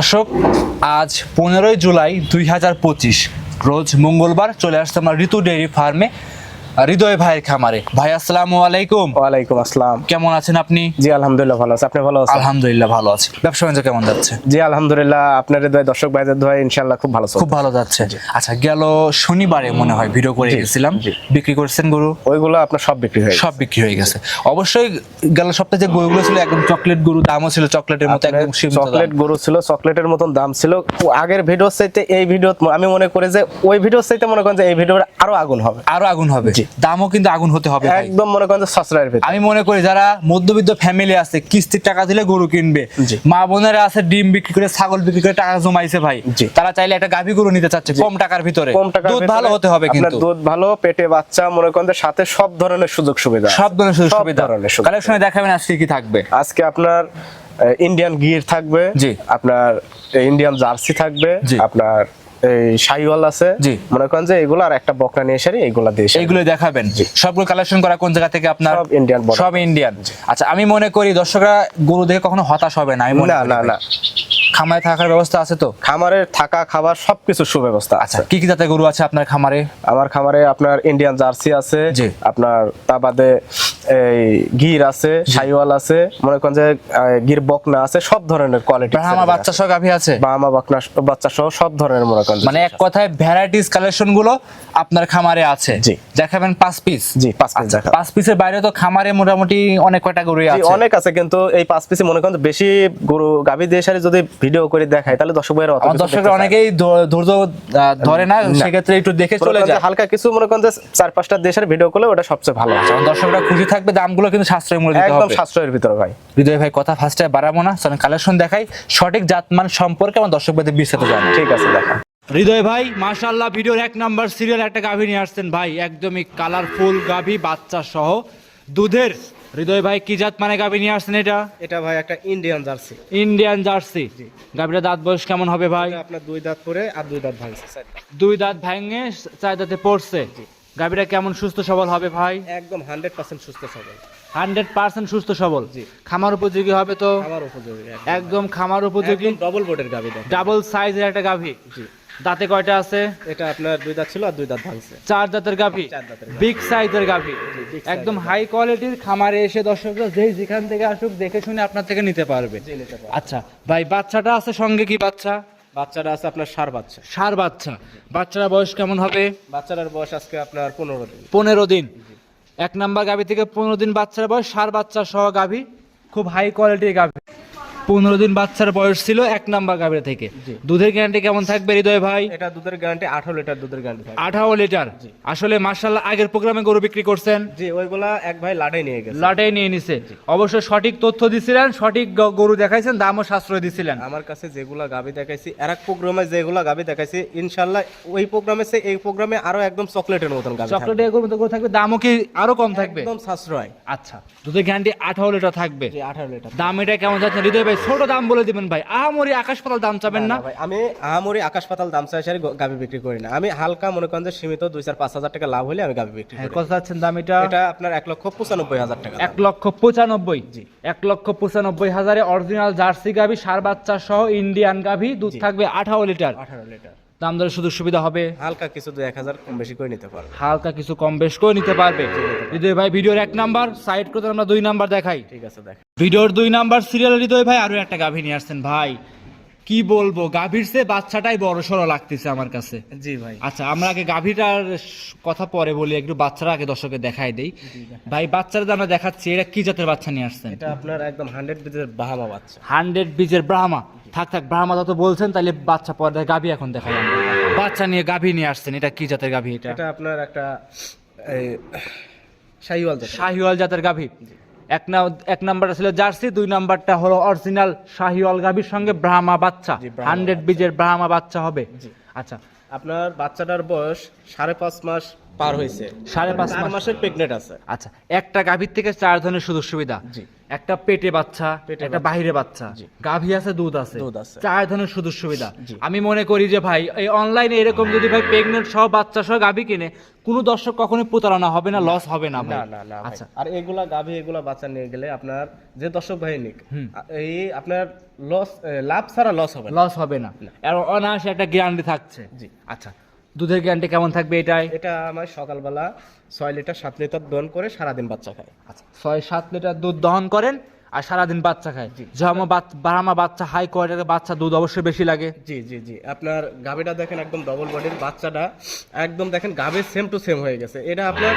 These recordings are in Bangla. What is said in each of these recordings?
দর্শক, আজ পনেরোই জুলাই দুই হাজার পঁচিশ, রোজ মঙ্গলবার চলে আসছে আমার ঋতু ডেয়ারি ফার্মে। হৃদয় ভাইয়ের খামারে। ভাই আসসালামু আলাইকুম। ওয়ালাইকুম আসসালাম। কেমন আছেন আপনি? জি আলহামদুলিল্লাহ ভালো আছে। আপনি ভালো আছেন? আলহামদুলিল্লাহ ভালো আছি। ব্যবসা বাণিজ্য কেমন যাচ্ছে? জি আলহামদুলিল্লাহ। আপনার হৃদয় দর্শক ভাইদের দোয়া ইনশাআল্লাহ খুব ভালো খুব ভালো যাচ্ছে। আচ্ছা গেল শনিবারে মনে হয় ভিডিও করে গেছিলাম। বিক্রি করছেন গরু? ওইগুলো আপনার সব বিক্রি হয়ে গেছে। সব বিক্রি হয়ে গেছে। অবশ্যই গেল সপ্তাহে যে গরুগুলো ছিল একদম চকলেট গরু দামও ছিল চকলেটের মতো একদম চকলেট গরু ছিল চকলেটের মতন দাম ছিল। আগের ভিডিও চাইতে এই ভিডিও আমি মনে করি যে ওই ভিডিও চাইতে মনে করেন যে এই ভিডিওর আরও আগুন হবে। আরও আগুন হবে। দামও কিন্তু আগুন হতে হবে একদম মনে করেন যে সসরায়ের আমি মনে করি যারা মধ্যবিত্ত ফ্যামিলি আছে কিস্তির টাকা দিলে গরু কিনবে। মা বোনেরা আছে ডিম বিক্রি করে ছাগল বিক্রি করে টাকা জমাইছে ভাই। তারা চাইলে একটা গাভী গরু নিতে চাচ্ছে কম টাকার ভিতরে। কম টাকা দুধ ভালো হতে হবে কিন্তু। দুধ ভালো পেটে বাচ্চা মনে করেন সাথে সব ধরনের সুযোগ সুবিধা সব ধরনের সুযোগ সব সুবিধা। কালেকশনে দেখাবেন আজকে কি থাকবে। আজকে আপনার ইন্ডিয়ান গির থাকবে জি। আপনার ইন্ডিয়ান জার্সি থাকবে আপনার এই শাহিওয়াল আছে। জি। মনে করেন যে এগুলো আর একটা বকনা নিয়ে এসে এইগুলা দিয়ে এসে এইগুলো দেখাবেন। সবগুলো কালেকশন করা কোন জায়গা থেকে আপনার? সব border। সব ইন্ডিয়ান আচ্ছা আমি মনে করি দর্শকরা গরু দেখে কখনো হতাশ হবে না আমি মনে না না না। খামারে থাকার ব্যবস্থা আছে তো? খামারে থাকা খাবার সবকিছু সুব্যবস্থা আচ্ছা আছে। কি কি জাতের গরু আছে আপনার খামারে? আমার খামারে আপনার ইন্ডিয়ান জার্সি আছে জি। আপনার তা বাদে এই গির আছে আছে মনে করেন যে গির বকনা আছে সব ধরনের কোয়ালিটি ব্রাহ্মা বাচ্চা সহ গাভী আছে? বকনা বাচ্চা সহ সব ধরনের মনে করেন মানে এক কথায় ভ্যারাইটিস কালেকশনগুলো আপনার খামারে আছে। জি। দেখাবেন পাঁচ পিস জি, পাঁচ piece দেখাবো। পাঁচ পিসের বাইরে তো খামারে মোটামুটি অনেক কয়টা গরু আছে? অনেক আছে কিন্তু এই পাঁচ পিসে মনে করেন বেশি গরু গাভী দিয়ে সারি যদি ভিডিও করে দেখায় তাহলে দর্শক ভাইয়েরা দর্শকরা। অনেকেই ধৈর্য ধরে না সেক্ষেত্রে একটু দেখে চলে যায়। হালকা কিছু মনে করেন যে চার পাঁচটা দেশের ভিডিও করলে ওটা সবচেয়ে ভালো আমার দর্শকরা খুশি থাকবে দামগুলো কিন্তু সাশ্রয় মূল্য দিতে হবে। একদম সাশ্রয়ের ভিতরে ভাই। হৃদয় ভাই কথা ফার্স্টে বাড়াবো না। চলেন কালেকশন দেখাই। সঠিক জাতমান সম্পর্কে আমার দর্শক ভাইদের বিস্তারিত জানাই ঠিক আছে দেখা। হৃদয় ভাই মাশাআল্লাহ ভিডিওর এক নাম্বার সিরিয়াল একটা গাভী নিয়ে আসছেন ভাই। একদমই কালারফুল গাভী বাচ্চা সহ। দুধের হৃদয় ভাই কি জাত মানে গাভী নিয়ে আসছেন এটা? এটা ভাই একটা ইন্ডিয়ান জার্সি ইন্ডিয়ান জার্সি গাভীটা দাঁত বয়স কেমন হবে ভাই? আপনার দুই দাঁত করে আর দুই দাঁত ভাঙছে দুই দাঁত ভেঙে চার দাঁতে পড়ছে। গাভীটা কেমন সুস্থ সবল হবে ভাই? একদম হান্ড্রেড পার্সেন্ট সুস্থ সবল। হান্ড্রেড পার্সেন্ট সুস্থ সবল? খামার উপযোগী হবে তো? আমার উপযোগী একদম খামার উপযোগী? ডবল বোর্ডের গাভী ডাবল সাইজের একটা গাভী? দাঁতে কয়টা আছে? এটা আপনার দুই দাঁত ছিল আর দুই দাঁত ভাঙছে। চার দাঁতের গাভী? চার দাঁতের গাভী। বিগ সাইজের গাভী? একদম হাই কোয়ালিটির খামারে এসে দর্শকরা যেই যেখান থেকে আসুক দেখে শুনে আপনার থেকে নিতে পারবে। আচ্ছা ভাই বাচ্চাটা আছে সঙ্গে কি বাচ্চা? বাচ্চাটা আছে আপনার সার বাচ্চা। সার বাচ্চা। বাচ্চারা বয়স কেমন হবে? বাচ্চাটার বয়স আজকে আপনার পনেরো দিন। পনেরো দিন। এক নাম্বার গাভী থেকে পনেরো দিন বাচ্চার বয়স সার বাচ্চা সহ গাভী। খুব হাই কোয়ালিটির গাভী। পনেরো দিন বাচ্চার বয়স ছিল এক নাম্বার গাভী থেকে। দুধের গ্যারান্টি কেমন থাকবে হৃদয় ভাই? এটা দুধের গ্যারান্টি আঠারো লিটার দুধের গ্যারান্টি আঠারো লিটার? আসলে মার্শাল্লাহ আগের প্রোগ্রামে গরু বিক্রি করছেন। জি ওইগুলা এক ভাই লাটাই নিয়ে গেছে। লাটাই নিয়ে নিছে। অবশ্য সঠিক তথ্য দিছিলেন সঠিক গরু দেখাইছেন দামও সাশ্রয় দিছিলেন। আমার কাছে যেগুলা গাবি দেখাইছি আর এক প্রোগ্রামে যেগুলা গাবি দেখাইছি ইনশাল্লাহ ওই প্রোগ্রামে সে এই প্রোগ্রামে আরও একদম চকলেটের মতন গাবি চকলেট এগুলোর মতো গরু থাকবে দামও কি আরও কম থাকবে? একদম সাশ্রয়। আচ্ছা দুধের গ্যারান্টি আঠারো লিটার থাকবে। জি আঠারো লিটার। দাম এটা কেমন যাচ্ছে? হৃদয় ভাই ছোট দাম বলে দিবেন ভাই। আহামরি আকাশ পাতাল দাম চাবেন না ভাই আমি আহামরি আকাশ পাতাল দাম চাই সারি গাবি বিক্রি করি না। আমি হালকা মনে করেন যে সীমিত দুই চার পাঁচ হাজার টাকা লাভ হলে আমি গাবি বিক্রি হ্যাঁ, করি। কত দাম এটা? এটা আপনার এক লক্ষ পঁচানব্বই হাজার টাকা এক লক্ষ পঁচানব্বই? এক লক্ষ পঁচানব্বই হাজারে অরিজিনাল জার্সি গাবি সার বাচ্চা সহ ইন্ডিয়ান গাভি দুধ থাকবে আঠারো লিটার। আঠারো লিটার। দাম দরে সুযোগ সুবিধা হবে? হালকা কিছু দুই এক হাজার কম বেশি করে নিতে পারবে হালকা কিছু কম বেশ করে নিতে পারবে। হৃদয় ভাই ভিডিওর এক নাম্বার সাইড করতে আমরা দুই নাম্বার দেখাই। ঠিক আছে দেখ। ভিডিওর দুই নাম্বার সিরিয়াল হৃদয় ভাই আরও একটা গাভী নিয়ে আসছেন ভাই। কি বলব? গাভীর সে বাচ্চাটাই বড় সড়ো লাগতেছে আমার কাছে। জি ভাই। আচ্ছা আমরা আগে গাভীটার কথা পরে বলি একটু বাচ্চারা আগে দর্শকে দেখাই দেই। ভাই বাচ্চারা আমরা দেখাচ্ছি এটা কি জাতের বাচ্চা নিয়ে আসছেন? এটা আপনার একদম হান্ড্রেড বিজের বাহামা বাচ্চা। হান্ড্রেড বীজের ব্রাহ্মা থাক থাক ব্রাহ্মা যত বলছেন তাহলে বাচ্চা পরে গাভী এখন দেখাই। বাচ্চা নিয়ে গাভী নিয়ে আসছেন এটা কি জাতের গাভী এটা? এটা আপনার একটা এই শাহিওয়াল জাতের। শাহিওয়াল জাতের গাভী। এক না এক নাম্বারটা ছিল জার্সি দুই নাম্বারটা হলো অরিজিনাল শাহিওয়াল গাভীর সঙ্গে ব্রাহ্মা বাচ্চা হান্ড্রেড বীজের ব্রাহ্মা বাচ্চা হবে। আচ্ছা। আপনার বাচ্চাটার বয়স সাড়ে পাঁচ মাস পার হয়েছে। সাড়ে পাঁচ মাসের প্রেগনেন্ট আছে। আচ্ছা একটা গাভীর থেকে চার ধরনের সুযোগ সুবিধা। জি। একটা পেটে বাচ্চা একটা বাচ্চা। গাভী আছে দুধ আছে। চার ধরনের সুযোগ সুবিধা। আমি মনে করি যে ভাই এই অনলাইনে এরকম যদি ভাই প্রেগনেন্ট সহ বাচ্চা সহ গাভী কিনে কোনো দর্শক কখনোই প্রতারণা হবে না লস হবে না না না না আচ্ছা। আর এগুলা গাভী এগুলা বাচ্চা নিয়ে গেলে আপনার যে দর্শক ভাই নিক এই আপনার লস লাভ ছাড়া লস হবে লস হবে না। আর অনায়াসে একটা গ্যারান্টি থাকছে। জি। আচ্ছা দুধের গ্যারান্টি কেমন থাকবে এটাই এটা আমার সকালবেলা ছয় লিটার সাত লিটার দহন করে সারাদিন বাচ্চা খায়। আচ্ছা ছয় সাত লিটার দুধ দহন করেন আর সারাদিন বাচ্চা খায়। যেমন বারামা বাচ্চা হাই কোয়ালিটির বাচ্চা দুধ অবশ্যই বেশি লাগে। জি জি জি। আপনার গাভিটা দেখেন একদম ডবল বডির বাচ্চাটা। একদম দেখেন গাভীর সেম টু সেম হয়ে গেছে। এটা আপনার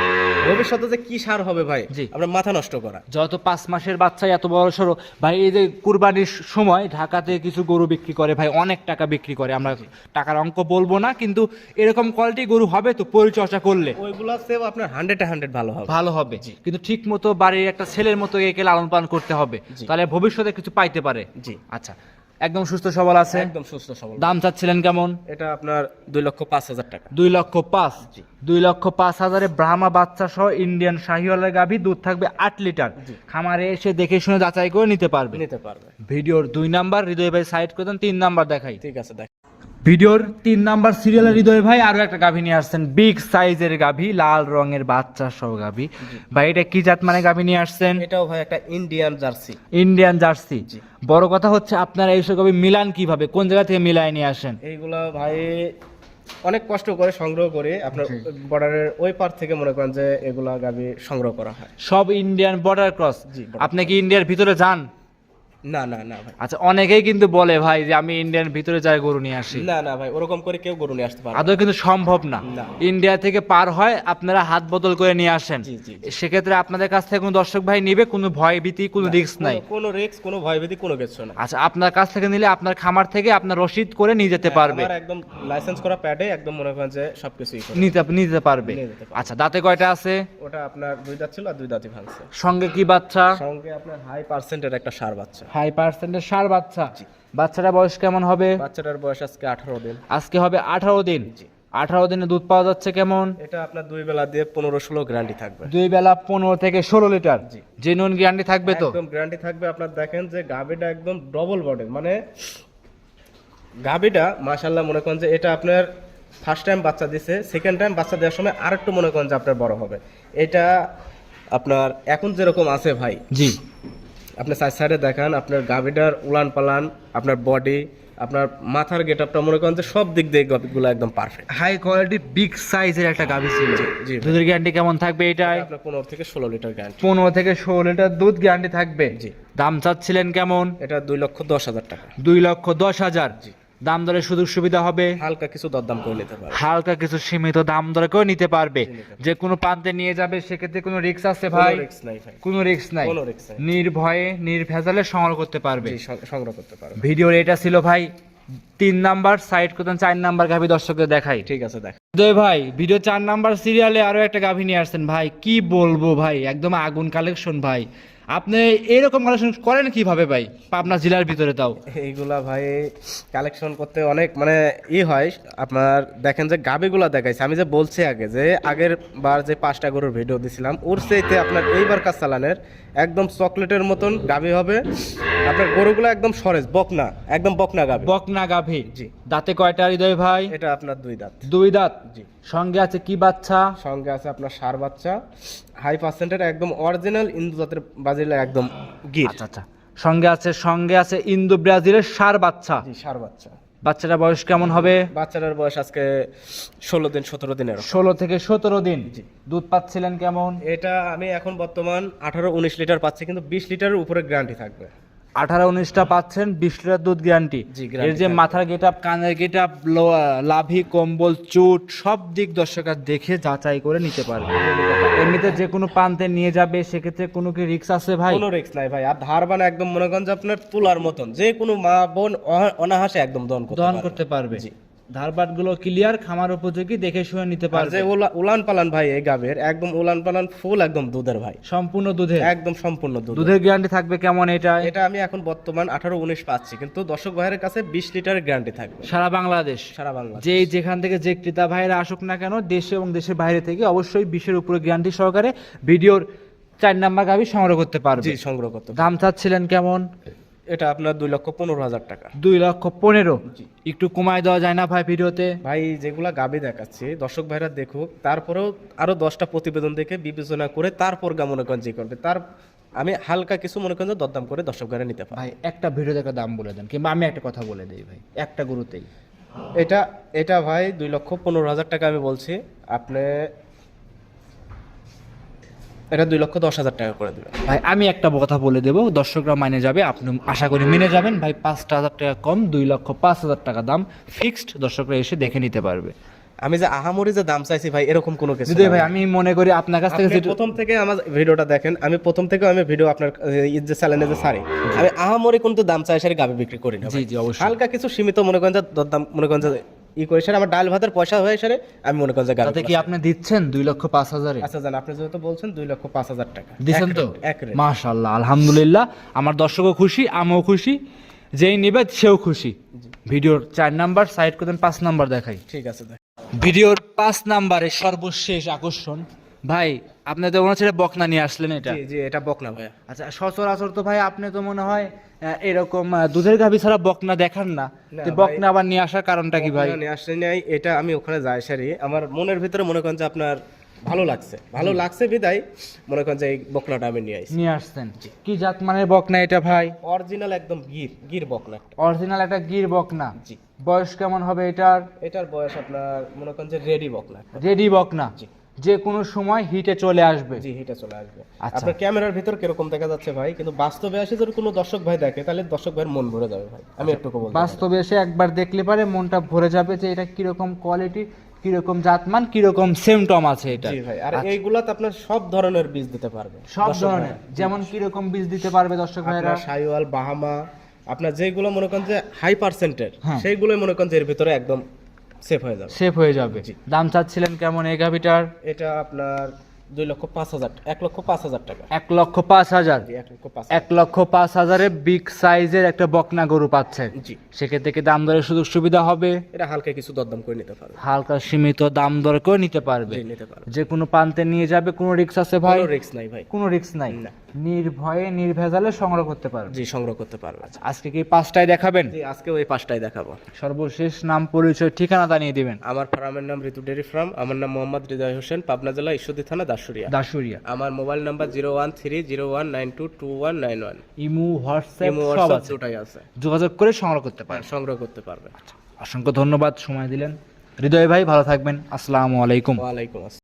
ভবিষ্যতে যে কি সার হবে ভাই জি। আপনার মাথা নষ্ট করা। যত পাঁচ মাসের বাচ্চা এত বড় সড়ো ভাই এই যে কুরবানির সময় ঢাকাতে কিছু গরু বিক্রি করে ভাই অনেক টাকা বিক্রি করে। আমরা টাকার অঙ্ক বলব না কিন্তু এরকম কোয়ালিটি গরু হবে তো পরিচর্যা করলে। ওইগুলা সেভ আপনার হান্ড্রেড হান্ড্রেড ভালো হবে। ভালো হবে। কিন্তু ঠিক মতো বাড়ির একটা ছেলের মতো একে লালন পালন করতে হবে। জি। তাহলে ভবিষ্যতে কিছু পাইতে পারে। জি। আচ্ছা একদম সুস্থ সবল আছে? একদম সুস্থ সবল। দাম চাচ্ছিলেন কেমন? এটা আপনার দুই লক্ষ পাঁচ হাজার টাকা। দুই লক্ষ পাঁচ? দুই লক্ষ পাঁচ হাজারে ব্রাহ্মা বাচ্চা সহ ইন্ডিয়ান শাহিওয়ালের গাভী দুধ থাকবে আট লিটার। খামারে এসে দেখে শুনে যাচাই করে নিতে পারবে। নিতে পারবে। ভিডিওর দুই নাম্বার হৃদয় ভাই সাইড করে দেন তিন নাম্বার দেখাই। ঠিক আছে দেখ ভিডিওর তিন নাম্বার সিরিয়ালের হৃদয় ভাই আরও একটা গাভী নিয়ে আসছেন। বিগ সাইজের গাভী লাল রঙের বাচ্চা সহ গাভী। ভাই এটা কি জাত মানে গাভী নিয়ে আসছেন? এটাও ভাই একটা ইন্ডিয়ান জার্সি। Indian jersey. বড় কথা হচ্ছে আপনারা এইসব গাভী মিলান কীভাবে? কোন জায়গা থেকে মিলায় নিয়ে আসেন? এইগুলা ভাই অনেক কষ্ট করে সংগ্রহ করে আপনার বর্ডারের ওই পার থেকে মনে করেন যে এগুলা গাভী সংগ্রহ করা হয়। সব ইন্ডিয়ান বর্ডার ক্রস? জি, আপনি কি ইন্ডিয়ার ভিতরে যান? না না না ভাই। আচ্ছা অনেকেই কিন্তু বলে ভাই যে আমি ইন্ডিয়ান ভিতরে যাই গরু নিয়ে আসি। না না ভাই ওরকম করে কেউ গরু নিয়ে আসতে পারবে না। আদৌ কিন্তু সম্ভব না। ইন্ডিয়া থেকে পার হয় আপনারা হাত বদল করে নিয়ে আসেন। সেক্ষেত্রে আপনাদের কাছ থেকে কোনো দর্শক ভাই নিবে? কোনো ভয় ভীতি কোনো রিস্ক নাই? কোনো- রিস্ক কোনো ভয়ভীতি কোনো কিছু না। আচ্ছা আপনার কাছ থেকে নিলে আপনার খামার থেকে আপনার রসিদ করে নিয়ে যেতে পারবে। একদম লাইসেন্স করা প্যাডে একদম মনে করেন যে সবকিছুই নিতে নিতে পারবে। পারবে। আচ্ছা দাঁতে কয়টা আছে? ওটা আপনার দুই দাঁত ছিল আর দুই দাঁতই ভাঙছে। সঙ্গে কি বাচ্চা? সঙ্গে আপনার হাই পার্সেন্টের একটা সার বাচ্চা। হাই পার্সেন্টের সার বাচ্চা। বাচ্চাটা বয়স কেমন হবে? বাচ্চাটার বয়স আজকে আঠারো দিন। আজকে হবে আঠারো দিন। আঠারো দিনে দুধ পাওয়া যাচ্ছে কেমন? এটা আপনার দুই বেলা দিয়ে পনেরো ষোলো গ্যারান্টি থাকবে। দুই বেলা পনেরো থেকে ষোলো লিটার। জেনুইন গ্যারান্টি থাকবে তো? একদম গ্যারান্টি থাকবে। আপনার দেখেন যে গাবিটা একদম ডবল বডির মানে গাবিটা মাশাল্লাহ মনে করেন যে এটা আপনার ফার্স্ট টাইম বাচ্চা দিছে সেকেন্ড টাইম বাচ্চা দেওয়ার সময় আরেকটু মনে করেন যে আপনার বড় হবে। এটা আপনার এখন যেরকম আছে ভাই জি। আপনি সাইড সাইডে দেখান আপনার গাভিটার উলান পালান আপনার বডি আপনার মাথার গেট আপটা মনে করেন যে সব দিক দিয়ে গাভিগুলো একদম পারফেক্ট হাই কোয়ালিটি বিগ সাইজের একটা গাভি ছিল। জি দুধের গ্যারান্টি কেমন থাকবে এটাই? আপনার পনেরো থেকে ষোলো লিটার গ্যারান্টি পনেরো থেকে ষোলো লিটার দুধ গ্যারান্টি থাকবে। জি। দাম চাচ্ছিলেন কেমন? এটা দুই লক্ষ দশ হাজার টাকা। দুই লক্ষ দশ হাজার। দাম দরে সুযোগ সুবিধা হবে। হালকা কিছু দরদাম করে নিতে পারবে। হালকা কিছু সীমিত দাম দরে করে নিতে পারবে। যে কোনো প্রান্তে নিয়ে যাবে সেক্ষেত্রে কোনো রিস্ক আছে ভাই? কোনো রিস্ক নাই ভাই। কোনো রিক্স নাই। কোনো risk নাই। নির্ভয়ে নির্ভেজালে সংগ্রহ করতে পারবে। সংগ্রহ করতে পারবে। ভিডিওর এটা ছিল ভাই তিন নাম্বার সাইড করতেন চার নাম্বার গাভী দর্শকদের দেখাই। ঠিক আছে দেখ। উদয় ভাই ভিডিও চার নাম্বার সিরিয়ালে আরও একটা গাভী নিয়ে আসছেন। ভাই কি বলব ভাই একদম আগুন কালেকশন ভাই। আপনি এরকম কালেকশন করেন কীভাবে ভাই? পাবনা জেলার ভিতরে তাও। এইগুলা ভাই কালেকশন করতে অনেক মানে ই হয়। আপনার দেখেন যে গাবিগুলা দেখাইছে। আমি যে বলছি আগে যে আগের বার যে পাঁচটা গরুর ভিডিও দিছিলাম ওর চাইতে আপনার এইবার কাজ চালানের একদম চকলেটের মতন গাবি হবে। আপনার গরুগুলো একদম সরেজ বকনা একদম বকনা গাবি বকনা গাভী জি। দাঁতে কয়টা হৃদয় ভাই? এটা আপনার দুই দাঁত। দুই দাঁত? জি। সঙ্গে আছে কি বাচ্চা? সঙ্গে আছে আপনার সার বাচ্চা। হাই পার্সেন্টের একদম অরিজিনাল ইন্দু জাতের বাজিলে একদম গির। আচ্ছা আচ্ছা। সঙ্গে আছে সঙ্গে আছে ইন্দো ব্রাজিলের সার বাচ্চা। জি সার বাচ্চা। বাচ্চাটা বয়স কেমন হবে? বাচ্চাটার বয়স আজকে ষোলো দিন সতেরো দিনের ষোলো থেকে সতেরো দিন। দুধ পাচ্ছিলেন কেমন? এটা আমি এখন বর্তমান আঠারো উনিশ লিটার পাচ্ছি কিন্তু বিশ লিটারের উপরে গ্যারান্টি থাকবে। আঠারো উনিশটা পাচ্ছেন বিশ লিটার দুধ গ্যারান্টি এর যে মাথার গেট আপ কানের গেট আপ লাভি কম্বল চুট সব দিক দর্শকরা দেখে যাচাই করে নিতে পারবে। এমনিতে যে কোনো প্রান্তে নিয়ে যাবে সেক্ষেত্রে কোনো কি রিক্স আছে ভাই? কোনো রিক্স নাই ভাই। আর ধার বান একদম মনে করেন যে আপনার তুলার মতন। যে কোনো মা বোন অনাহাসে একদম দন করতে পারবে। জি। ধারবাটগুলো ক্লিয়ার খামার উপযোগী দেখে শুনে নিতে পারবে যে উলান পালান ভাই এই গাবের একদম উলান পালান ফুল একদম দুধের ভাই। সম্পূর্ণ দুধে একদম সম্পূর্ণ দুধ দুধের গ্যারান্টি থাকবে কেমন এটা? এটা আমি এখন বর্তমান আঠারো উনিশ পাচ্ছি কিন্তু দর্শক ভাইয়ের কাছে বিশ লিটারের গ্যারান্টি থাকবে। সারা বাংলাদেশ? সারা বাংলা যে যেখান থেকে যে ক্রেতা ভাইরা আসুক না কেন দেশে এবং দেশের বাইরে থেকে অবশ্যই বিশের উপরে গ্যারান্টি সহকারে ভিডিওর চার নাম্বার গাভি সংগ্রহ করতে পারবে। জি সংগ্রহ করতে দাম চাচ্ছিলেন কেমন? এটা আপনার দুই লক্ষ পনেরো হাজার টাকা। দুই লক্ষ পনেরো? একটু কমায় দেওয়া যায় না ভাই ভিডিওতে? ভাই যেগুলা গাবি দেখাচ্ছি দর্শক ভাইরা দেখুক তারপরেও আরও দশটা প্রতিবেদন দেখে বিবেচনা করে তারপর গা মনে করেন যে করবে। তার আমি হালকা কিছু মনে করেন যে দরদাম করে দর্শক ভাইরা নিতে পারি। ভাই একটা ভিডিও একটা দাম বলে দেন কিংবা আমি একটা কথা বলে দিই ভাই একটা গুরুতেই। এটা এটা ভাই দুই লক্ষ পনেরো হাজার টাকা আমি বলছি। আপনি এটা দুই লক্ষ দশ হাজার টাকা করে দেবেন। ভাই আমি একটা কথা বলে দেবো দর্শকরা মাইনে যাবে আপনি আশা করি মেনে যাবেন। ভাই পাঁচটা হাজার টাকা কম দুই লক্ষ পাঁচ হাজার টাকা দাম ফিক্সড দর্শকরা এসে দেখে নিতে পারবে। আমি যে আহামরি যে দাম চাইছি ভাই এরকম কোনো কিছু যদি ভাই আমি মনে করি আপনার কাছ থেকে প্রথম থেকে আমার ভিডিওটা দেখেন আমি প্রথম থেকে আমি ভিডিও আপনার যে চ্যানেলে যে সারি আমি আহামরি কিন্তু দাম চাই সারি গাবি বিক্রি করি না জি। জি অবশ্যই। হালকা কিছু সীমিত মনে করেন যে দাম মনে করেন যে ই করে স্যার আমার ডাল ভাতের পয়সা হয়ে স্যার আমি মনে করেন যে তাতে কি আপনি দিচ্ছেন দুই লক্ষ পাঁচ হাজারে? আচ্ছা জান আপনি যেহেতু বলছেন দুই লক্ষ পাঁচ হাজার টাকা। দিচ্ছেন তো। মাশাল্লাহ আলহামদুলিল্লাহ। আমার দর্শকও খুশি আমিও খুশি। যেই নেবে সেও খুশি। ভিডিওর চার নাম্বার সাইড করে পাঁচ নাম্বার দেখাই। ঠিক আছে ভিডিওর পাঁচ নাম্বারে সর্বশেষ আকর্ষণ ভাই আপনি তো মনে হচ্ছে বকনা নিয়ে আসলেন এটা। জি এটা বকনা ভাইয়া। আচ্ছা সচরাচর তো ভাই আপনি তো মনে হয় এরকম দুধের গাভী ছাড়া বকনা দেখান না। বকনা আবার নিয়ে আসার কারণটা কি ভাই? নিয়ে আসলে নাই এটা আমি ওখানে যাই সারি। আমার মনের ভিতরে মনে করেন যে আপনার ভালো লাগছে। ভালো লাগছে বিদায় মনে করেন যে এই বকনাটা আমি নিয়ে আইছি। নিয়ে আসছেন। কি জাত মানের বকনা এটা ভাই? অরিজিনাল একদম গির গির বকনা অরিজিনাল একটা গির বকনা। জি। বয়স কেমন হবে এটার? এটার বয়স আপনার মনে করেন যে রেডি বকনা রেডি বকনা। জি। যে কোনো সময় হিটে চলে আসবে। জি হিটে চলে আসবে। আচ্ছা। আপনার ক্যামেরার ভিতর কীরকম দেখা যাচ্ছে ভাই? কিন্তু বাস্তবে আসে যদি কোনো দর্শক ভাই দেখে তাহলে দর্শক ভাইয়ের মন ভরে যাবে ভাই। আমি একটু বলব বাস্তবে এসে একবার দেখলে পারে মনটা ভরে যাবে যে এটা কীরকম কোয়ালিটি কীরকম জাতমান কীরকম সেমটম আছে এটা জি ভাই আর এইগুলাতে আপনার সব ধরনের বীজ দিতে পারবে। সব ধরনের যেমন কীরকম বীজ দিতে পারবে দর্শক ভাইরা সাইওয়াল বাহামা আপনার যেগুলো মনে করেন যে হাই পার্সেন্টের। সেইগুলো মনে করেন যে এর ভিতরে একদম সেফ হয়ে যাবে। সেফ হয়ে যাবে। দাম চাচ্ছিলেন কেমন এই গাভিটার? এটা আপনার দুই লক্ষ পাঁচ হাজার এক লক্ষ পাঁচ হাজার টাকা। এক লক্ষ পাঁচ হাজার। এক লক্ষ পাঁচ হাজারে। বিগ সাইজের একটা বকনা গরু পাচ্ছেন জি। সেক্ষেত্রে কি দাম দরের সুযোগ সুবিধা হবে? এটা হালকা কিছু দরদাম করে নিতে পারবে। হালকা সীমিত দাম দর করে নিতে পারবে। নিতে পারবে। যে কোনো প্রান্তে নিয়ে যাবে কোনো রিক্স আছে ভাই? কোনো রিস্ক নাই ভাই। কোনো রিক্স নাই। নির্ভয়ে নির্ভেজালে সংগ্রহ করতে পারবে। জি সংগ্রহ করতে পারবে। আজকে কি পাঁচটায় দেখাবেন? জি আজকে ওই পাঁচটাই দেখাবো। সর্বশেষ নাম পরিচয় ঠিকানা জানিয়ে দিবেন। আমার ফার্মের নাম ঋতু ডেরি ফার্ম। আমার নাম মোহাম্মদ হৃদয় হোসেন পাবনা জেলা ঈশ্বরদী থানা দাসুরিয়া দাসুরিয়া আমার mobile number zero one three zero one nine two two one nine one. Imo WhatsApp imo WhatsApp আছে। দুটাই আছে। যোগাযোগ করে সংগ্রহ করতে পারেন সংগ্রহ করতে পারবে। অসংখ্য ধন্যবাদ সময় দিলেন। হৃদয় ভাই ভালো থাকবেন। আসসালামু আলাইকুম। ওয়ালাইকুম আসসালাম।